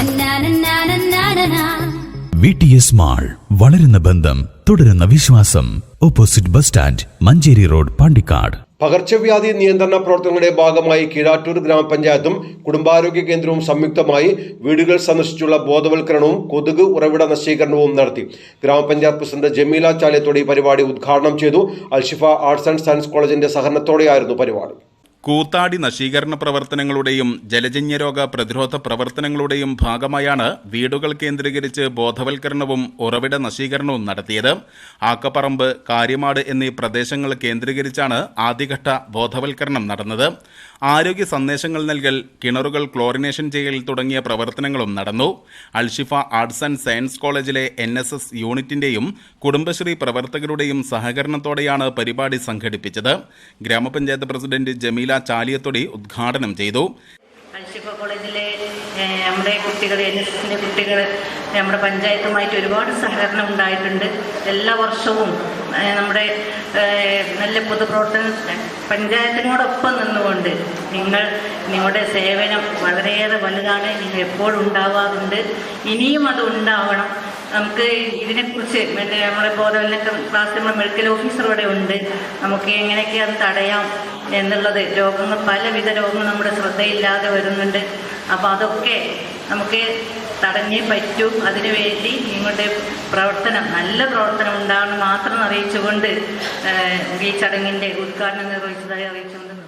നന്നാനന്നാനന്നാനനാ. V T S mall വളരുന്ന ബന്ധം തുടരുന്ന വിശ്വാസം. Opposite bus stand Manjeri road Pandikkad. പകർച്ചവ്യാധി നിയന്ത്രണ പ്രവർത്തനങ്ങളുടെ ഭാഗമായി കീഴാറ്റൂർ ഗ്രാമപഞ്ചായത്തും കുടുംബാരോഗ്യ കേന്ദ്രവും സംയുക്തമായി വീടുകൾ സന്ദർശിച്ചുള്ള ബോധവൽക്കരണവും കൊതുക് ഉറവിട നശീകരണവും നടത്തി. ഗ്രാമപഞ്ചായത്ത് പ്രസിഡന്റ് ജമീല ചാലിയത്തോടെ ഈ പരിപാടി ഉദ്ഘാടനം ചെയ്തു. അൽഷിഫ ആർട്സ് ആൻഡ് സയൻസ് കോളേജിന്റെ സഹകരണത്തോടെയായിരുന്നു പരിപാടി. കൂത്താടി നശീകരണ പ്രവർത്തനങ്ങളുടെയും ജലജന്യരോഗ പ്രതിരോധ പ്രവർത്തനങ്ങളുടെയും ഭാഗമായാണ് വീടുകൾ കേന്ദ്രീകരിച്ച് ബോധവൽക്കരണവും ഉറവിട നശീകരണവും നടത്തിയത്. ആക്കപ്പറമ്പ് കാര്യമാട് എന്നീ പ്രദേശങ്ങൾ കേന്ദ്രീകരിച്ചാണ് ആദ്യഘട്ട ബോധവൽക്കരണം നടന്നത്. ആരോഗ്യ സന്ദേശങ്ങൾ നൽകൽ കിണറുകൾ ക്ലോറിനേഷൻ ചെയ്യൽ തുടങ്ങിയ പ്രവർത്തനങ്ങളും നടന്നു. അൽഷിഫ ആർട്സ് ആൻഡ് സയൻസ് കോളേജിലെ എൻ എസ് എസ് യൂണിറ്റിന്റെയും കുടുംബശ്രീ പ്രവർത്തകരുടെയും സഹകരണത്തോടെയാണ് പരിപാടി സംഘടിപ്പിച്ചത്. ഗ്രാമപഞ്ചായത്ത് പ്രസിഡന്റ് ജമീല ചാലിയത്തൊടി ഉദ്ഘാടനം ചെയ്തു. കോളേജിലെ നമ്മുടെ കുട്ടികൾ എൻ എസ് എസിന്റെ കുട്ടികൾ നമ്മുടെ പഞ്ചായത്തുമായിട്ട് ഒരുപാട് സഹകരണം ഉണ്ടായിട്ടുണ്ട്. എല്ലാ വർഷവും നമ്മുടെ നല്ല പൊതുപ്രവർത്തന പഞ്ചായത്തിനോടൊപ്പം നിന്നുകൊണ്ട് നിങ്ങൾ നിങ്ങളുടെ സേവനം വളരെയേറെ വലുതാണ്. നിങ്ങൾ എപ്പോഴും ഉണ്ടാവാറുണ്ട്. ഇനിയും അത് ഉണ്ടാവണം. നമുക്ക് ഇതിനെക്കുറിച്ച് മറ്റേ നമ്മുടെ ബോധവൽക്കരണ ക്ലാസ് നമ്മുടെ മെഡിക്കൽ ഓഫീസർ ഇവിടെ ഉണ്ട്. നമുക്ക് എങ്ങനെയൊക്കെ അത് തടയാം എന്നുള്ളത് രോഗങ്ങൾ പലവിധ രോഗങ്ങൾ നമ്മുടെ ശ്രദ്ധയില്ലാതെ വരുന്നുണ്ട്. അപ്പോൾ അതൊക്കെ നമുക്ക് തടഞ്ഞേ പറ്റൂ. അതിനുവേണ്ടി നിങ്ങളുടെ പ്രവർത്തനം നല്ല പ്രവർത്തനം ഉണ്ടാവണം മാത്രം അറിയിച്ചുകൊണ്ട് ഈ ചടങ്ങിന്റെ ഉദ്ഘാടനം നിർവഹിച്ചതായി അറിയിച്ചുകൊണ്ട്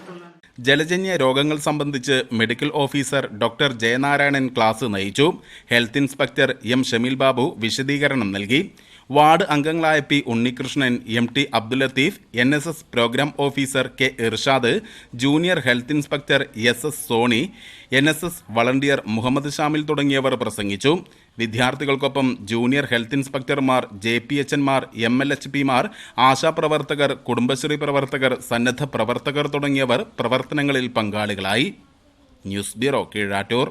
ജലജന്യ രോഗങ്ങൾ സംബന്ധിച്ച് medical officer doctor Jayanarayanan class നയിച്ചു. Health inspector M Shameel Babu വിശദീകരണം നൽകി. വാർഡ് അംഗങ്ങളായ P Unnikrishnan M T Abdul Latheef N S S programme officer K Irshad junior health inspector S S Soni N S S volunteer Muhammad Shamil തുടങ്ങിയവർ പ്രസംഗിച്ചു. വിദ്യാർത്ഥികൾക്കൊപ്പം junior health ഇൻസ്പെക്ടർമാർ J P എച്ച്എന്മാർ M L H പിമാർ ആശാപ്രവർത്തകർ കുടുംബശ്രീ പ്രവർത്തകർ സന്നദ്ധ പ്രവർത്തകർ തുടങ്ങിയവർ പ്രവർത്തനങ്ങളിൽ പങ്കാളികളായി. News bureau Keezhattoor.